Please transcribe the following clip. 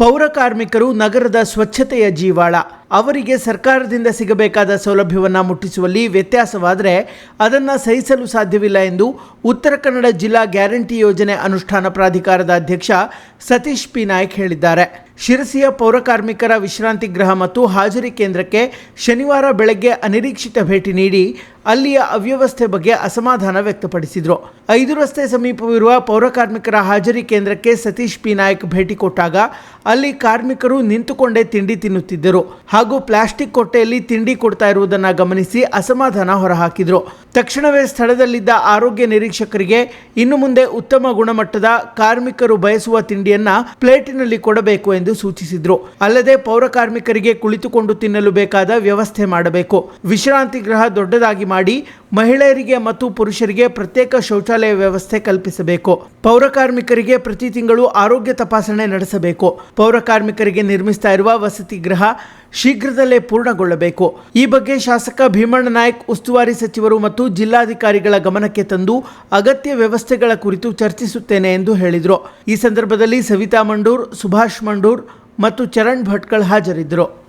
ಪೌರ ಕಾರ್ಮಿಕರು ನಗರದ ಸ್ವಚ್ಛತೆಯ ಜೀವಾಳ. ಅವರಿಗೆ ಸರ್ಕಾರದಿಂದ ಸಿಗಬೇಕಾದ ಸೌಲಭ್ಯವನ್ನು ಮುಟ್ಟಿಸುವಲ್ಲಿ ವ್ಯತ್ಯಾಸವಾದರೆ ಅದನ್ನು ಸಹಿಸಲು ಸಾಧ್ಯವಿಲ್ಲ ಎಂದು ಉತ್ತರ ಕನ್ನಡ ಜಿಲ್ಲಾ ಗ್ಯಾರಂಟಿ ಯೋಜನೆ ಅನುಷ್ಠಾನ ಪ್ರಾಧಿಕಾರದ ಅಧ್ಯಕ್ಷ ಸತೀಶ್ ಪಿ. ನಾಯ್ಕ್ ಹೇಳಿದ್ದಾರೆ. ಶಿರಸಿಯ ಪೌರಕಾರ್ಮಿಕರ ವಿಶ್ರಾಂತಿ ಗೃಹ ಮತ್ತು ಹಾಜರಿ ಕೇಂದ್ರಕ್ಕೆ ಶನಿವಾರ ಬೆಳಗ್ಗೆ ಅನಿರೀಕ್ಷಿತ ಭೇಟಿ ನೀಡಿ ಅಲ್ಲಿಯ ಅವ್ಯವಸ್ಥೆ ಬಗ್ಗೆ ಅಸಮಾಧಾನ ವ್ಯಕ್ತಪಡಿಸಿದರು. ಐದು ರಸ್ತೆ ಸಮೀಪವಿರುವ ಪೌರಕಾರ್ಮಿಕರ ಹಾಜರಿ ಕೇಂದ್ರಕ್ಕೆ ಸತೀಶ್ ಪಿ. ನಾಯ್ಕ್ ಭೇಟಿ ಕೊಟ್ಟಾಗ ಅಲ್ಲಿ ಕಾರ್ಮಿಕರು ನಿಂತುಕೊಂಡೇ ತಿಂಡಿ ತಿನ್ನುತ್ತಿದ್ದರು. ಹಾಗೂ ಪ್ಲಾಸ್ಟಿಕ್ ಕೊಟ್ಟೆಯಲ್ಲಿ ತಿಂಡಿ ಕೊಡ್ತಾ ಇರುವುದನ್ನು ಗಮನಿಸಿ ಅಸಮಾಧಾನ ಹೊರಹಾಕಿದರು. ತಕ್ಷಣವೇ ಸ್ಥಳದಲ್ಲಿದ್ದ ಆರೋಗ್ಯ ನಿರೀಕ್ಷಕರಿಗೆ ಇನ್ನು ಮುಂದೆ ಉತ್ತಮ ಗುಣಮಟ್ಟದ ಕಾರ್ಮಿಕರು ಬಯಸುವ ತಿಂಡಿಯನ್ನ ಪ್ಲೇಟಿನಲ್ಲಿ ಕೊಡಬೇಕು ಎಂದು ಸೂಚಿಸಿದ್ರು. ಅಲ್ಲದೆ ಪೌರ ಕಾರ್ಮಿಕರಿಗೆ ಕುಳಿತುಕೊಂಡು ತಿನ್ನಲು ಬೇಕಾದ ವ್ಯವಸ್ಥೆ ಮಾಡಬೇಕು. ವಿಶ್ರಾಂತಿ ಗೃಹ ದೊಡ್ಡದಾಗಿ ಮಾಡಿ ಮಹಿಳೆಯರಿಗೆ ಮತ್ತು ಪುರುಷರಿಗೆ ಪ್ರತ್ಯೇಕ ಶೌಚಾಲಯ ವ್ಯವಸ್ಥೆ ಕಲ್ಪಿಸಬೇಕು. ಪೌರ ಕಾರ್ಮಿಕರಿಗೆ ಪ್ರತಿ ತಿಂಗಳು ಆರೋಗ್ಯ ತಪಾಸಣೆ ನಡೆಸಬೇಕು. ಪೌರ ಕಾರ್ಮಿಕರಿಗೆ ನಿರ್ಮಿಸ್ತಾ ಇರುವ ವಸತಿ ಗೃಹ ಶೀಘ್ರದಲ್ಲೇ ಪೂರ್ಣಗೊಳ್ಳಬೇಕು. ಈ ಬಗ್ಗೆ ಶಾಸಕ ಭೀಮಣ್ಣ ನಾಯಕ್, ಉಸ್ತುವಾರಿ ಸಚಿವರು ಮತ್ತು ಜಿಲ್ಲಾಧಿಕಾರಿಗಳ ಗಮನಕ್ಕೆ ತಂದು ಅಗತ್ಯ ವ್ಯವಸ್ಥೆಗಳ ಕುರಿತು ಚರ್ಚಿಸುತ್ತೇನೆ ಎಂದು ಹೇಳಿದರು. ಈ ಸಂದರ್ಭದಲ್ಲಿ ಸವಿತಾ ಮಂಡೂರ್, ಸುಭಾಷ್ ಮಂಡೂರ್ ಮತ್ತು ಚರಣ್ ಭಟ್ಕಳ್ ಹಾಜರಿದ್ದರು.